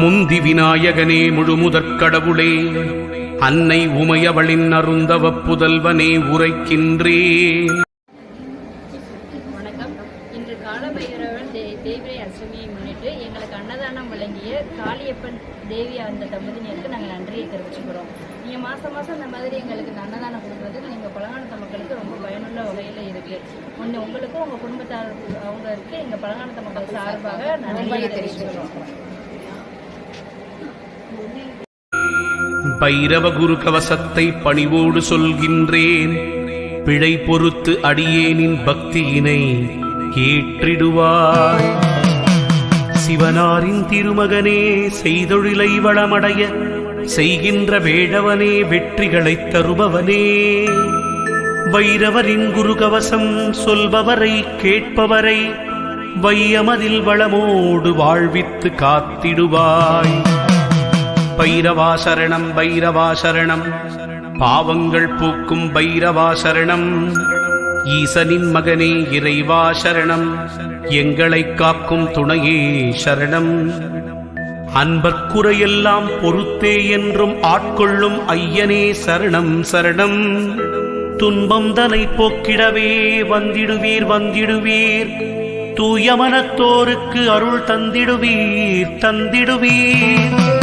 முந்தி விநாயகனே முழுமுதற் கடவுளே அன்னை உமையவளின் அருந்தவ புதல்வனே உரைக்கின்றே. வணக்கம். இன்று காலபைரவன் தே தேய்பிரை அஷ்டமியை முன்னிட்டு எங்களுக்கு அன்னதானம் வழங்கிய காளியப்பன் தேவி அந்த தம்பதியினருக்கு நாங்கள் நன்றியை தெரிவிச்சுக்கிறோம். நீங்கள் மாதம் மாதம் இந்த மாதிரி எங்களுக்கு இந்த அன்னதானம் கொடுக்குறது எங்கள் பழங்காலத்த மக்களுக்கு ரொம்ப பயனுள்ள வகையில் இருக்குது ஒன்று உங்களுக்கும் உங்கள் குடும்பத்தார் அவங்களுக்கு எங்கள் பழங்காலத்த மக்கள் சார்பாக நன்றியை தெரிவிச்சுக்கிறோம். பைரவ குரு கவசத்தை பணிவோடு சொல்கின்றேன். பிழை பொறுத்து அடியேனின் பக்தியினை ஏற்றிடுவாய். சிவனாரின் திருமகனே செய்தொழிலை வளமடைய செய்கின்ற வேடவனே வெற்றிகளைத் தருபவனே. வைரவரின் குரு கவசம் சொல்பவரை கேட்பவரை வையமதில் வளமோடு வாழ்வித்து காத்திடுவாய். பைரவா சரணம் பைரவா சரணம் பாவங்கள் பூக்கும் பைரவா சரணம் ஈசனின் மகனே இறைவா சரணம். எங்களைக் காக்கும் துணையே சரணம். அன்பற்குறையெல்லாம் பொறுத்தே என்றும் ஆட்கொள்ளும் ஐயனே சரணம் சரணம். துன்பம் தனை போக்கிடவே வந்திடுவீர் வந்திடுவீர். தூயமனத்தோருக்கு அருள் தந்திடுவீர் தந்திடுவீர்.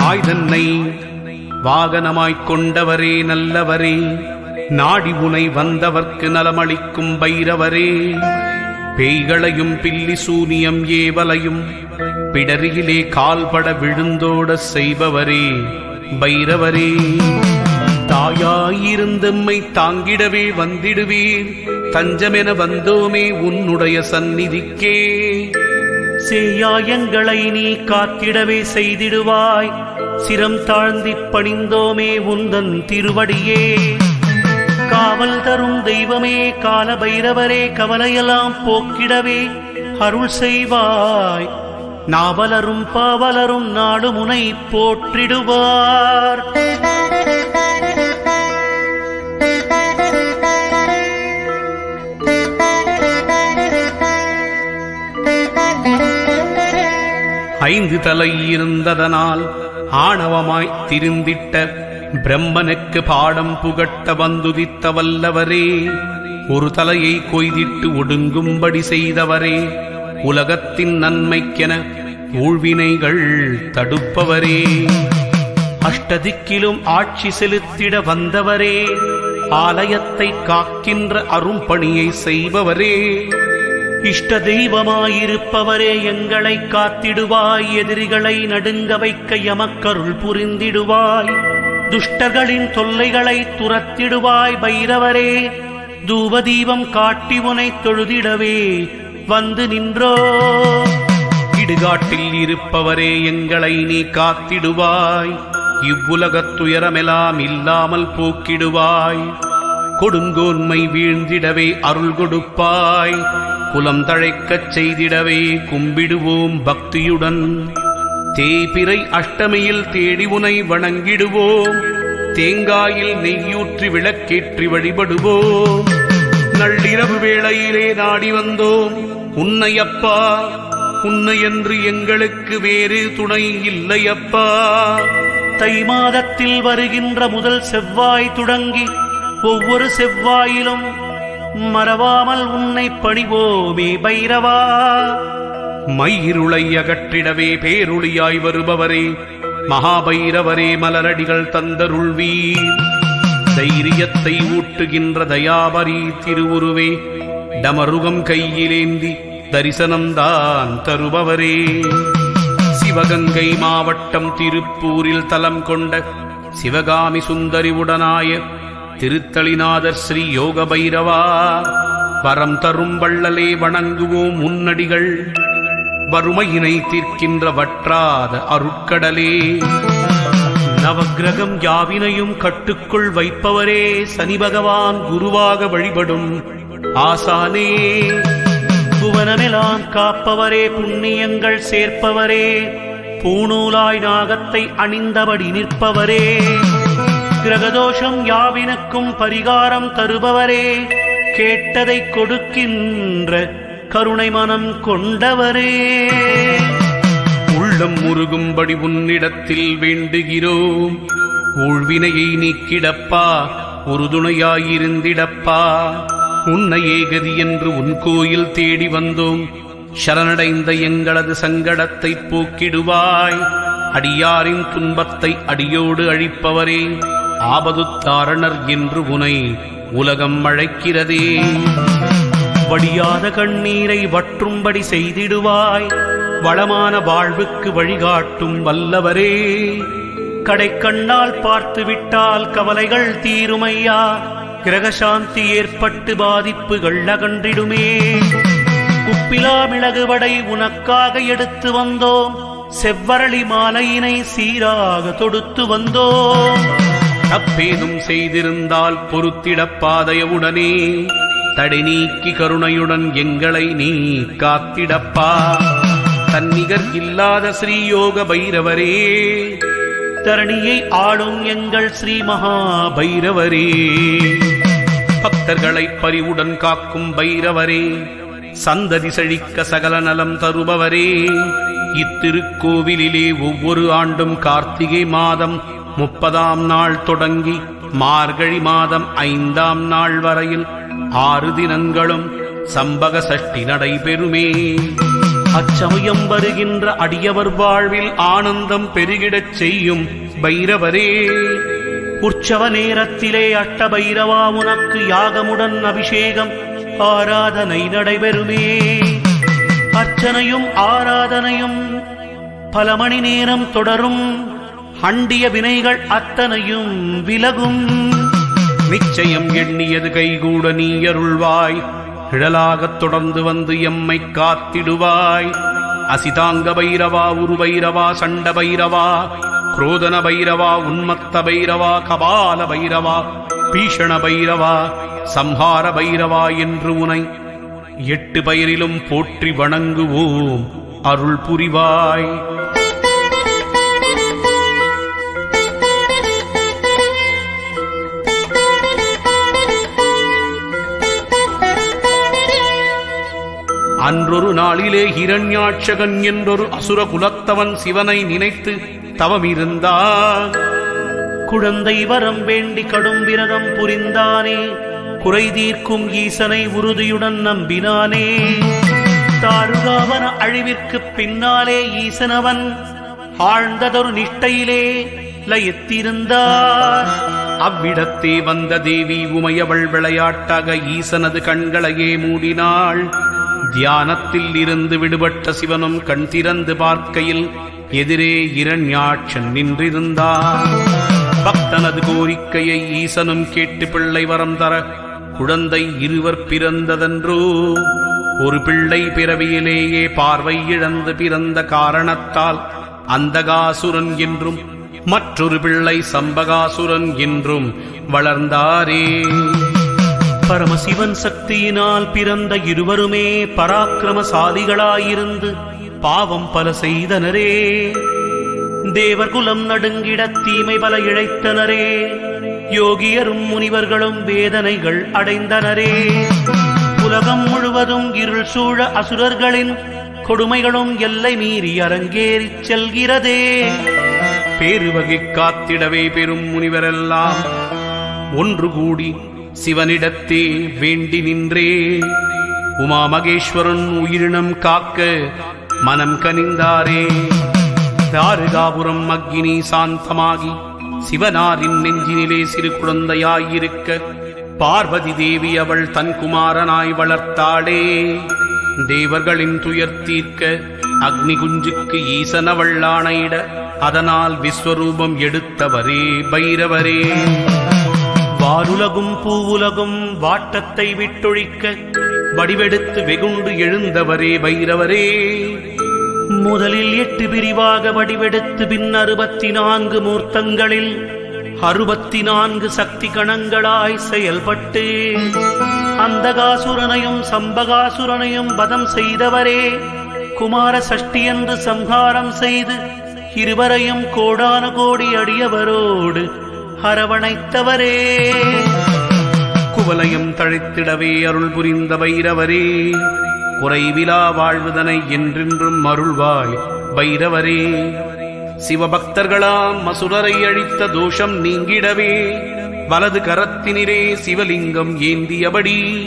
நாய் தன்னை வாகனமாய்க் கொண்டவரே நல்லவரே. நாடி உனை வந்தவர்க்கு நலமளிக்கும் பைரவரே. பேய்களையும் பில்லி சூனியம் ஏவலையும் பிடரியிலே கால்பட விழுந்தோட செய்பவரே பைரவரே. தாயாயிருந்தம்மை தாங்கிடவே வந்திடுவீர். தஞ்சமென வந்தோமே உன்னுடைய சந்நிதிக்கே. சேயாயங்களை நீ காத்திடவே செய்திடுவாய். சிரம் தாழ்ந்திப் பணிந்தோமே உந்தன் திருவடியே. காவல் தரும் தெய்வமே கால பைரவரே கவலையெல்லாம் போக்கிடவே அருள் செய்வாய். நாவலரும் பாவலரும் நாடு முனை போற்றிடுவார். ஐந்து தலை இருந்ததனால் ஆணவமாய் திருந்திட்ட பிரம்மனுக்கு பாடம் புகட்ட வந்துதித்த வல்லவரே ஒரு தலையை கொய்திட்டு ஒடுங்கும்படி செய்தவரே உலகத்தின் நன்மைக்கென ஊழ்வினைகள் தடுப்பவரே. அஷ்டதிக்கிலும் ஆட்சி செலுத்திட வந்தவரே ஆலயத்தை காக்கின்ற அரும்பணியை செய்பவரே. இஷ்ட தெய்வமாயிருப்பவரே எங்களை காத்திடுவாய். எதிரிகளை நடுங்க வைக்க எமக்கருள் புரிந்திடுவாய். துஷ்டர்களின் தொல்லைகளை துரத்திடுவாய் பைரவரே. தூபதீபம் காட்டி உனை தொழுதிடவே வந்து நின்றோ. இடுகாட்டில் இருப்பவரே எங்களை நீ காத்திடுவாய். இவ்வுலகத்துயரமெல்லாம் இல்லாமல் போக்கிடுவாய். கொடுங்கோன்மை வீழ்ந்திடவே அருள் கொடுப்பாய். குலம் தழைக்கச் செய்திடவே கும்பிடுவோம் பக்தியுடன். தேய்பிறை அஷ்டமியில் தேடி உனை வணங்கிடுவோம். தேங்காயில் நெய்யூற்றி விளக்கேற்றி வழிபடுவோம். நள்ளிரவு வேளையிலே நாடி வந்தோம். உன்னையப்பா உன்னை என்று எங்களுக்கு வேறு துணை இல்லையப்பா. தை மாதத்தில் வருகின்ற முதல் செவ்வாய் தொடங்கி ஒவ்வொரு செவ்வாயிலும் மறவாமல் உன்னை பணிவோமே பைரவா. மயிருளை அகற்றிடவே பேருளியாய் வருபவரே மகாபைரவரே மலரடிகள் தந்தருள்வீர் தைரியத்தை ஊட்டுகின்ற தயாபரி திருவுருவே டமருகம் கையிலேந்தி தரிசனம்தான் தருபவரே. சிவகங்கை மாவட்டம் திருப்பூரில் தலம் கொண்ட சிவகாமி சுந்தரி உடனாய திருத்தளிநாதர் ஸ்ரீ யோக பைரவா வரம் தரும் வள்ளலே வணங்குவோம் முன்னடிகள். வறுமையினை தீர்க்கின்ற வற்றாத அருட்கடலே. நவக்கிரகம் யாவினையும் கட்டுக்குள் வைப்பவரே சனி பகவான் குருவாக வழிபடும் ஆசானே. புவனமெலாம் காப்பவரே புண்ணியங்கள் சேர்ப்பவரே. பூணூலாய் நாகத்தை அணிந்தபடி நிற்பவரே. கிரகதோஷம் யாவினுக்கும் பரிகாரம் தருபவரே. கேட்டதை கொடுக்கின்ற கருணை மனம் கொண்டவரே. உள்ளம் முருகும்படி உன்னிடத்தில் வேண்டுகிறோம். ஊழ்வினையை நீக்கிடப்பா உறுதுணையாயிருந்திடப்பா. உன்னை ஏகதி என்று உன் கோயில் தேடி வந்தோம். சரணடைந்த எங்களது சங்கடத்தை போக்கிடுவாய். அடியாரின் துன்பத்தை அடியோடு அழிப்பவரே. ஆபதுத்தாரணர் என்று உனை உலகம் அழைக்கிறதே. வடியாத கண்ணீரை வற்றும்படி செய்திடுவாய். வளமான வாழ்வுக்கு வழிகாட்டும் வல்லவரே. கடைக்கண்ணால் பார்த்து விட்டால் கவலைகள் தீருமையா. கிரகசாந்தி ஏற்பட்டு பாதிப்புகள் அகன்றிடுமே. உப்பிலா மிளகு வடை உனக்காக எடுத்து வந்தோம். செவ்வரளி மாலையினை சீராக தொடுத்து வந்தோம். தப்பேதும் செய்திருந்தால் பொறுத்திடப்பாதையவுடனே தடை நீக்கி கருணையுடன் எங்களை நீ காத்திடப்பா. தன்னிகர் இல்லாத ஸ்ரீயோக பைரவரே. தரணியை ஆளும் எங்கள் ஸ்ரீ மகா பைரவரே பக்தர்களை பரிவுடன் காக்கும் பைரவரே. சந்ததி செழிக்க சகல நலம் தருபவரே. இத்திருக்கோவிலிலே ஒவ்வொரு ஆண்டும் கார்த்திகை மாதம் முப்பதாம் நாள் தொடங்கி மார்கழி மாதம் ஐந்தாம் நாள் வரையில் ஆறு தினங்களும் சம்பக சஷ்டி நடைபெறுமே. அச்சமயம் வருகின்ற அடியவர் வாழ்வில் ஆனந்தம் பெருகிடச் செய்யும் பைரவரே. உற்சவ நேரத்திலே அட்ட பைரவா உனக்கு யாகமுடன் அபிஷேகம் ஆராதனை நடைபெறுமே. அர்ச்சனையும் ஆராதனையும் பல மணி நேரம் தொடரும். அண்டிய வினைகள் அத்தனையும் விலகும். நிச்சயம் எண்ணியது கைகூட நீ அருள்வாய். நிழலாகத் தொடர்ந்து வந்து எம்மை காத்திடுவாய். அசிதாங்க பைரவா உருவைரவா சண்ட பைரவா குரோதன பைரவா உன்மத்த பைரவா கபால பைரவா பீஷண பைரவா சம்ஹார பைரவா என்று உனை எட்டு பெயரிலும் போற்றி வணங்குவோம். அருள் புரிவாய். அன்றொரு நாளிலே ஹிரண்யாட்சகன் என்றொரு அசுர குலத்தவன் சிவனை நினைத்து தவமிருந்தான். குழந்தை வரம் வேண்டி கடும் விரதம் புரிந்தானே குறை தீர்க்கும் ஈசனை உறுதியுடன் நம்பினானே. தாருகாவன அழிவிற்கு பின்னாலே ஈசனவன் ஆழ்ந்ததொரு நிஷ்டையிலே லயத்திருந்தார். அவ்விடத்தே வந்த தேவி உமையவள் விளையாட்டாக ஈசனது கண்களையே மூடினாள். தியானத்தில் இருந்து விடுபட்ட சிவனும் கண் திறந்து பார்க்கையில் எதிரே இரண்யாட்சன் நின்றிருந்தார் பக்தனது கோரிக்கையை ஈசனும் கேட்டு பிள்ளை வரம் தர குழந்தை இருவர் பிறந்ததன்றோ ஒரு பிள்ளை பிறவியிலேயே பார்வை இழந்து பிறந்த காரணத்தால் அந்தகாசுரன் என்றும் மற்றொரு பிள்ளை சம்பகாசுரன் என்றும் வளர்ந்தாரே. பரமசிவன் சக்தியினால் பிறந்த இருவருமே பராக்கிரமசாலிகளாயிருந்து பாவம் பல செய்தனரே. தேவர்குலம் நடுங்கிட தீமை பல இழைத்தனரே. யோகியரும் முனிவர்களும் வேதனைகள் அடைந்தனரே. உலகம் முழுவதும் இருள் சூழ அசுரர்களின் கொடுமைகளும் எல்லை மீறி அரங்கேறிச் செல்கிறதே. பேருவகை காத்திடவே பெரும் முனிவரெல்லாம். ஒன்று கூடி சிவனிடத்தே வேண்டி நின்றே. உமா மகேஸ்வரன் உயிரினம் காக்க மனம் கனிந்தாரே. தாருகாபுரம் அக்னி சாந்தமாகி சிவனாரின் நெஞ்சினிலே சிறு குழந்தையாயிருக்க பார்வதி தேவி அவள் தன் குமாரனாய் வளர்த்தாளே. தேவர்களின் துயர் தீர்க்க அக்னி குஞ்சுக்கு ஈசனவள் ஆணையிட அதனால் விஸ்வரூபம் எடுத்தவரே பைரவரே. வாருலகும் பூவுலகும் வாட்டத்தை விட்டொழிக்க வடிவெடுத்து வெகுண்டு எழுந்தவரே பைரவரே முதலில் எட்டு பிரிவாக வடிவெடுத்து பின் அறுபத்தி நான்கு மூர்த்தங்களில் அறுபத்தி நான்கு சக்தி கணங்களாய் செயல்பட்டு அந்தகாசுரனையும் சம்பகாசுரனையும் வதம் செய்தவரே. குமார சஷ்டி என்று சம்ஹாரம் செய்து இருவரையும் கோடான கோடி அடியவரோடு அரவணைத்தவரே. குவலயம் தழைத்திடவே அருள் புரிந்த வைரவரே குறைவிலா வாழ்வுதனை என்றென்றும் அருள்வாய் வைரவரே சிவபக்தர்களாம் மசுரரை அழித்த தோஷம் நீங்கிடவே. வலது கரத்தினிலே சிவலிங்கம் ஏந்தியபடி.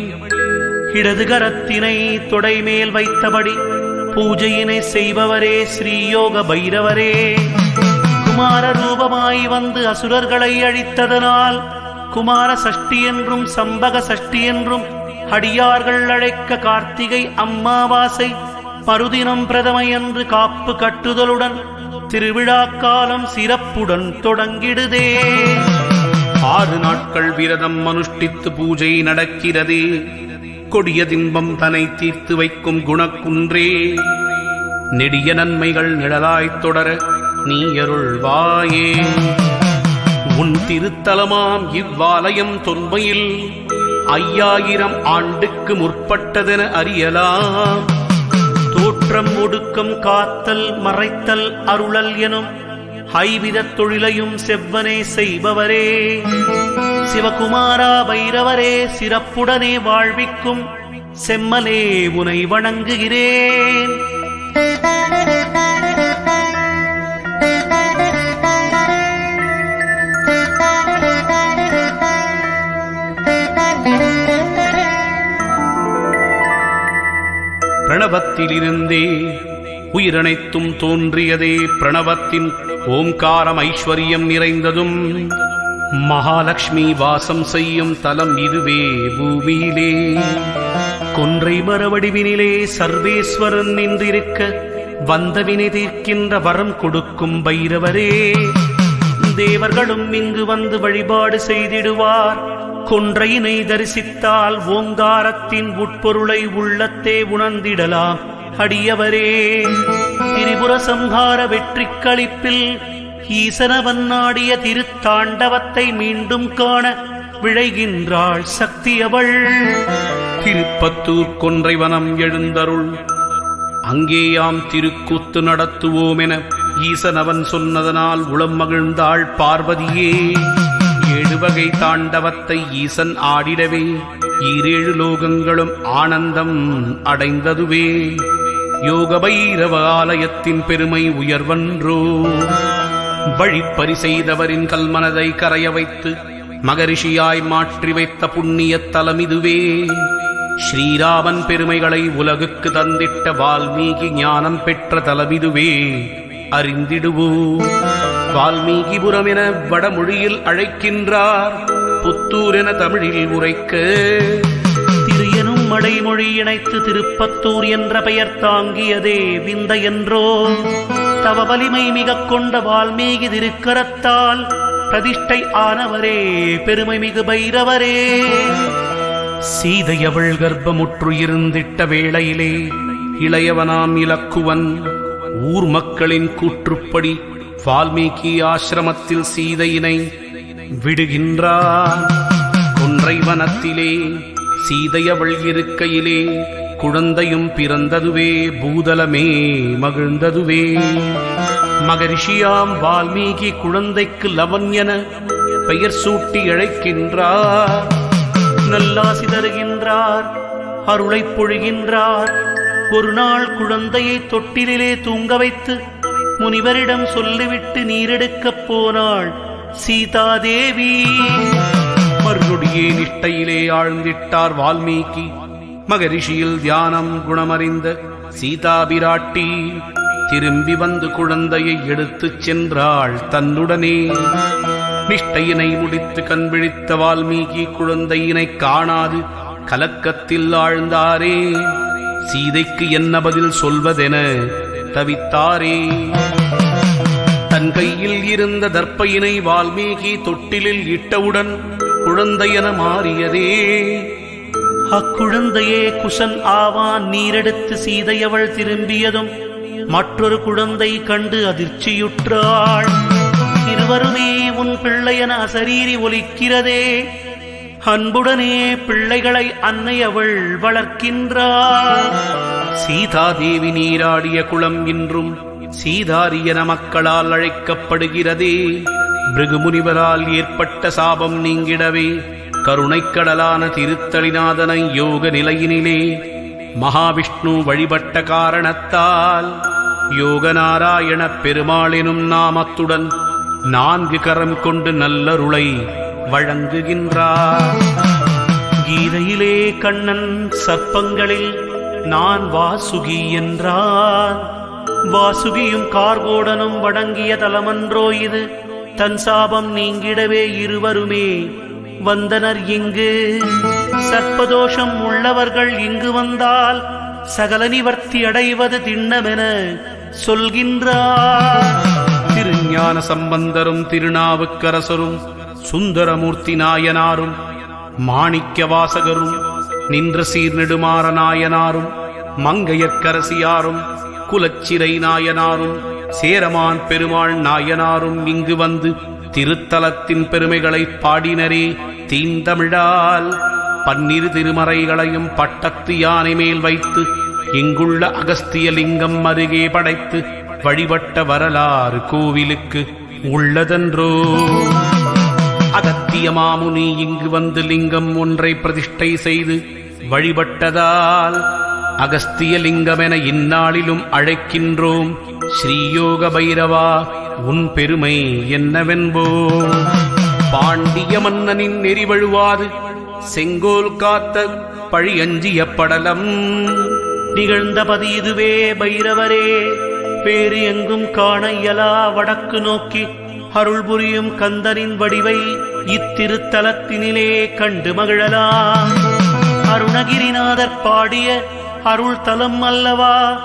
இடது கரத்தினை தொடைமேல் வைத்தபடி பூஜையினை செய்பவரே ஸ்ரீயோக பைரவரே. குமார ரூபமாய் வந்து அசுரர்களை அழித்ததனால் குமார சஷ்டி என்றும் சம்பக சஷ்டி என்றும் அடியார்கள் அழைக்க கார்த்திகை அம்மாவாசை பருதினம் பிரதமை என்று காப்பு கட்டுதலுடன் திருவிழாக்காலம் சிறப்புடன் தொடங்கிடுதே. ஆறு நாட்கள் விரதம் அனுஷ்டித்து பூஜை நடக்கிறதே. கொடிய தின்பம் தனை தீர்த்து வைக்கும் குணக்குன்றே. நெடிய நன்மைகள் நிழலாய்த் தொடர நீயருள்வாயே. உன் திருத்தலமாம் இவ்வாலயம் தொன்மையில் ஐயாயிரம் ஆண்டுக்கு முற்பட்டதென அறியலாம். தோற்றம் ஒடுக்கம் காத்தல் மறைத்தல் அருளல் எனும் ஐவிதத் தொழிலையும் செவ்வனே செய்பவரே. சிவகுமாரா பைரவரே சிறப்புடனே வாழ்விக்கும் செம்மலே உனை வணங்குகிறேன். பிரணவத்திலிருந்தே உயிரனைத்தும் தோன்றியதே பிரணவத்தின் ஓம்காரம் ஐஸ்வர்யம் நிறைந்ததும் மகாலட்சுமி வாசம் செய்யும் தலம் இதுவே பூமியிலே. கொன்றை மரவடிவினிலே சர்வேஸ்வரன் நின்றிருக்க வந்தவினை தீர்க்கின்ற வரம் கொடுக்கும் பைரவரே. தேவர்களும் இங்கு வந்து வழிபாடு செய்திடுவார். கொன்றையினை தரிசித்தால் ஓங்காரத்தின் உட்பொருளை உள்ளத்தே உணர்ந்திடலாம். அடியவரே திரிபுர சம்ஹார வெற்றிக் களிப்பில் ஈசனவன் நாடிய திருத்தாண்டவத்தை மீண்டும் காண விழைகின்றாள் சக்தியவள். திருப்பத்தூர் கொன்றைவனம் எழுந்தருள் அங்கேயாம் திருக்கூத்து நடத்துவோமென ஈசனவன் சொன்னதனால் உளம் மகிழ்ந்தாள் பார்வதியே. திருவகை தாண்டவத்தை ஈசன் ஆடிடவே ஈரேழு லோகங்களும் ஆனந்தம் அடைந்ததுவே. யோக பைரவ ஆலயத்தின் பெருமை உயர்வன்றோ வழிப்பறி செய்தவரின் கல்மனதை கரைய வைத்து மகரிஷியாய் மாற்றி வைத்த புண்ணிய தலமிதுவே. ஸ்ரீராமன் பெருமைகளை உலகுக்கு தந்திட்ட வால்மீகி ஞானம் பெற்ற தலமிதுவே. அறிந்திடுவோம். வால்மீகிபுரம் என வடமொழியில் அழைக்கின்றார். புத்தூர் என தமிழில் உரைக்க. திரியனும் மடைமொழி இணைத்து திருப்பத்தூர் என்ற பெயர் தாங்கியதே விந்த என்றோ. தவ வலிமை மிக கொண்ட வால்மீகி திருக்கரத்தால் பிரதிஷ்டை ஆனவரே பெருமை மிகு பைரவரே. சீதையவள் கர்ப்பமுற்று இருந்திட்ட வேளையிலே இளையவனாம் இலக்குவன். ஊர் மக்களின் கூற்றுப்படி வால்மீகி ஆசிரமத்தில் சீதையினை விடுகின்றார் கொன்றை வனத்திலே சீதையவள் இருக்கையிலே குழந்தையும் பிறந்ததுவே பூதலமே மகிழ்ந்ததுவே. மகரிஷியாம் வால்மீகி குழந்தைக்கு லவன் என பெயர் சூட்டி அழைக்கின்றார். நல்லாசி தருகின்றார் அருளைப் பொழிகின்றார். ஒரு நாள் குழந்தையை தொட்டிலே தூங்க வைத்து முனிவரிடம் சொல்லிவிட்டு நீரெடுக்கப் போனாள் சீதாதேவி. மறுநொடியே நிஷ்டையிலே ஆழ்ந்திட்டார் வால்மீகி. மகரிஷியில் தியானம் குணமறிந்த சீதாபிராட்டி திரும்பி வந்து குழந்தையை எடுத்துச் சென்றாள் தன்னுடனே. நிஷ்டையினை முடித்து கண்விழித்த வால்மீகி குழந்தையினை காணாது கலக்கத்தில் ஆழ்ந்தாரே. சீதைக்கு என்ன பதில் சொல்வதென தவித்தாரே. தன் கையில் இருந்த தர்ப்பையினை வால்மீகி தொட்டிலில் இட்டவுடன் குழந்தையென மாறியதே. அக்குழந்தையே குசன் ஆவான் நீரெடுத்து சீதையவள் திரும்பியதும் மற்றொரு குழந்தை கண்டு அதிர்ச்சியுற்றாள். இருவருமே உன் பிள்ளையென அசரீரி ஒலிக்கிறதே. அன்புடனே பிள்ளைகளை அன்னை அவள் வளர்க்கின்றாள் சீதாதேவி நீராடிய குளம் இன்றும் சீதாரியன மக்களால் அழைக்கப்படுகிறதே. பிருகுமுனிவரால் ஏற்பட்ட சாபம் நீங்கிடவே. கருணைக்கடலான திருத்தலிநாதனை யோக நிலையினிலே மகாவிஷ்ணு வழிபட்ட காரணத்தால் யோகநாராயண பெருமாளினும் நாமத்துடன் நான்கு கரம் கொண்டு நல்லருளை வழங்குகின்றார். கீதையிலே கண்ணன் சர்ப்பங்களில் நான் வாசுகி என்றார். வாசுகியும் கார்கோடனும் வணங்கிய தலமன்றோ இது தன் சாபம் நீங்கிடவே இருவருமே. வந்தனர் இங்கு சர்ப்பதோஷம் உள்ளவர்கள் இங்கு வந்தால் சகல நிவர்த்தி அடைவது திண்ணமென சொல்கின்றார். திருஞான சம்பந்தரும் திருநாவுக்கரசரும் சுந்தரமூர்த்தி நாயனாரும் மாணிக்க வாசகரும் நின்ற சீர்நெடுமாற நாயனாரும் மங்கையர்க்கரசியாரும் குலச்சிறை நாயனாரும் சேரமான் பெருமாள் நாயனாரும் இங்கு வந்து திருத்தலத்தின் பெருமைகளை பாடினரே தீந்தமிழால் பன்னிரு திருமறைகளையும் பட்டத்து யானை மேல் வைத்து இங்குள்ள அகஸ்திய லிங்கம் அருகே படைத்து வழிபட்ட வரலாறு கோவிலுக்கு உள்ளதென்றோ? மாமுனி இங்கு வந்து லிங்கம் ஒன்றை பிரதிஷ்டை செய்து வழிபட்டதால் அகஸ்திய லிங்கமென இந்நாளிலும் அழைக்கின்றோம். ஸ்ரீயோக பைரவா உன் பெருமை என்னவென்போ பாண்டிய மன்னனின் நெறிவழுவாது செங்கோல் காத்த பழியஞ்சிய படலம். நிகழ்ந்தபதி இதுவே பைரவரே வேறு எங்கும் காண இயலா வடக்கு நோக்கி அருள் புரியும் கந்தனின் வடிவை இத்திருத்தலத்தினிலே கண்டு மகிழலாம். அருணகிரிநாதர் பாடிய அருள் தலம் அல்லவா?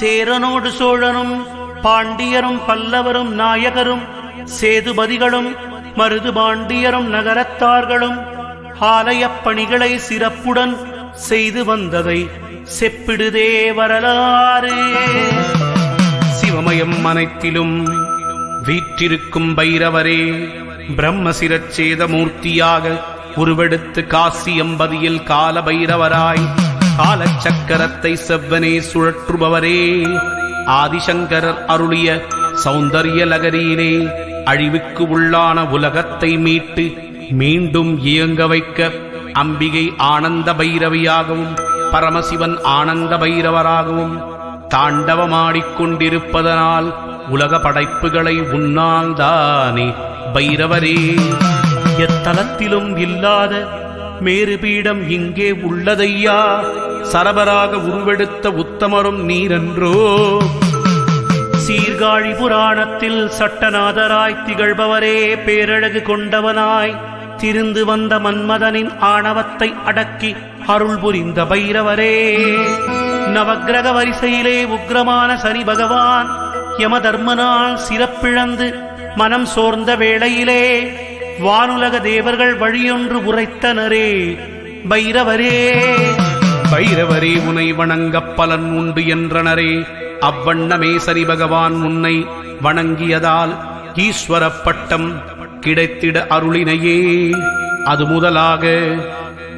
சேரனோடு சோழனும் பாண்டியரும் பல்லவரும் நாயகரும் சேதுபதிகளும் மருது பாண்டியரும் நகரத்தார்களும் ஆலயப் பணிகளை சிறப்புடன் செய்து வந்ததை செப்பிடுதே வரலாறு. சிவமயம் அனைத்திலும் வீற்றிருக்கும் பைரவரே பிரம்மசிரச்சேத மூர்த்தியாக உருவெடுத்து காசி எம்பதியில் கால பைரவராய் காலச்சக்கரத்தை செவ்வனே சுழற்றுபவரே. ஆதிசங்கரர் அருளிய சௌந்தரிய லகரியிலே அழிவுக்கு உள்ளான உலகத்தை மீட்டு மீண்டும் இயங்க வைக்க அம்பிகை ஆனந்த பைரவியாகவும் பரமசிவன் ஆனந்த பைரவராகவும் தாண்டவமாடிக்கொண்டிருப்பதனால் உலக படைப்புகளை உன்னால்தானே பைரவரே எத்தலத்திலும் இல்லாத மேறுபீடம் இங்கே உள்ளதையா? சரபராக உருவெடுத்த உத்தமரும் நீரன்றோ? சீர்காழி புராணத்தில் சட்டநாதராய் திகழ்பவரே பேரழகு கொண்டவனாய் திரிந்து வந்த மன்மதனின் ஆணவத்தை அடக்கி அருள் புரிந்த பைரவரே. நவக்கிரக வரிசையிலே உக்ரமான சனி பகவான் யமதர்மனால் சிறப்பிழந்து மனம் சோர்ந்த வேளையிலே வானுலக தேவர்கள் வழியொன்று உரைத்தனரே பைரவரே. பைரவரே உனை வணங்கப் பலன் உண்டு என்றனரே. அவ்வண்ணமே சரி பகவான் உன்னை வணங்கியதால் ஈஸ்வரப் பட்டம் கிடைத்திட அருளினையே. அது முதலாக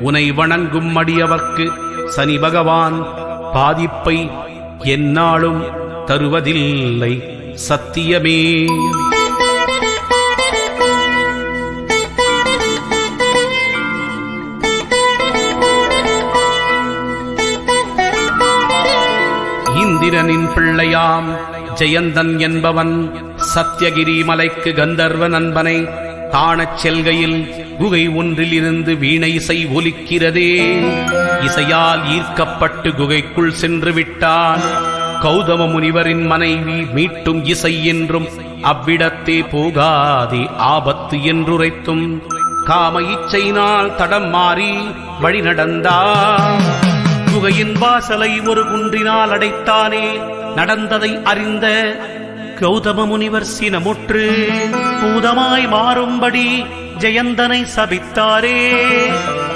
உனை வணங்கும் அடியவர்க்கு சனி பகவான் பாதிப்பை எந்நாளும் தருவதில்லை சத்தியமே. இந்திரனின் பிள்ளையாம். ஜெயந்தன் என்பவன் சத்தியகிரி மலைக்கு கந்தர்வ நண்பனை காணச் செல்கையில் குகை ஒன்றிலிருந்து வீணை இசை ஒலிக்கிறதே. இசையால் ஈர்க்கப்பட்டு குகைக்குள் சென்று விட்டான். கௌதம முனிவரின் மனைவி மீட்டும் இசை என்றும் அவ்விடத்தே போகாதே ஆபத்து என்றுரைத்தும். காம இச்சையினால் தடம் மாறி வழி நடந்தான் குகையின் வாசலை ஒரு குன்றினால் அடைத்தானே. நடந்ததை அறிந்த கௌதம முனிவர் சினமுற்று பூதமாய் மாறும்படி ஜெயந்தனை சபித்தாரே.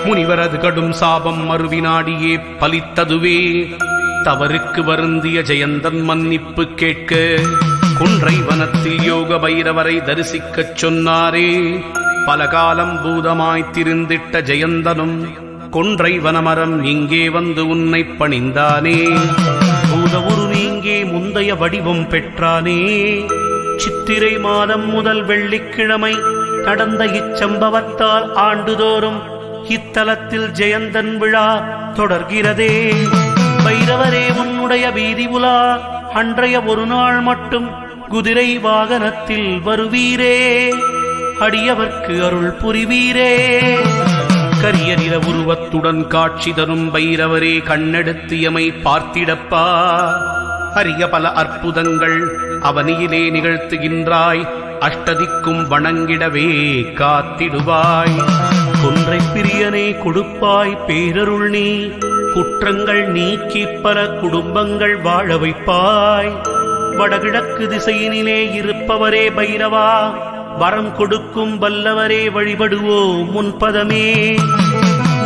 முனிவரது கடும் சாபம் மறுவினாடியே பலித்ததுவே. தவறுக்கு வருந்திய ஜெயந்தன் மன்னிப்பு கேட்க குன்றை வனத்தில் யோக பைரவரை தரிசிக்கச் சொன்னாரே. பல காலம் பூதமாய் திருந்திட்ட ஜெயந்தனும் கொன்றை வனமரம் இங்கே வந்து உன்னை பணிந்தானே. பூதவுரு நீங்கே முந்தைய வடிவம் பெற்றானே. சித்திரை மாதம் முதல் வெள்ளிக்கிழமை நடந்த இச்சம்பவத்தால் ஆண்டுதோறும் இத்தலத்தில் ஜெயந்தன் விழா தொடர்கிறதே. பைரவரே உன்னுடைய வீதி உலா அன்றைய ஒரு நாள் மட்டும் குதிரை வாகனத்தில் வருவீரே. அடியவர்க்கு அருள் புரிவீரே. கரிய நிற உருவத்துடன் காட்சி தரும் பைரவரே கண்ணெடுத்தியமை பார்த்திடப்பா. அரிய பல அற்புதங்கள் அவனியிலே நிகழ்த்துகின்றாய். அஷ்டதிக்கும் வணங்கிடவே காத்திடுவாய். கொன்றை பிரியனே கொடுப்பாய் பேரருள் நீ. குற்றங்கள் நீக்கி பல குடும்பங்கள் வாழ வைப்பாய். வடகிழக்கு திசையினிலே இருப்பவரே பைரவா. வரம் கொடுக்கும் வல்லவரே வழிபடுவோ முன்பதமே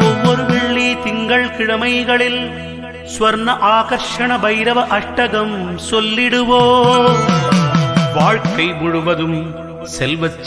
ஒவ்வொரு வெள்ளி திங்கள் கிழமைகளில் ஸ்வர்ண ஆகர்ஷண பைரவ அஷ்டகம் சொல்லிடுவோ வாழ்க்கை முழுவதும் செல்வச்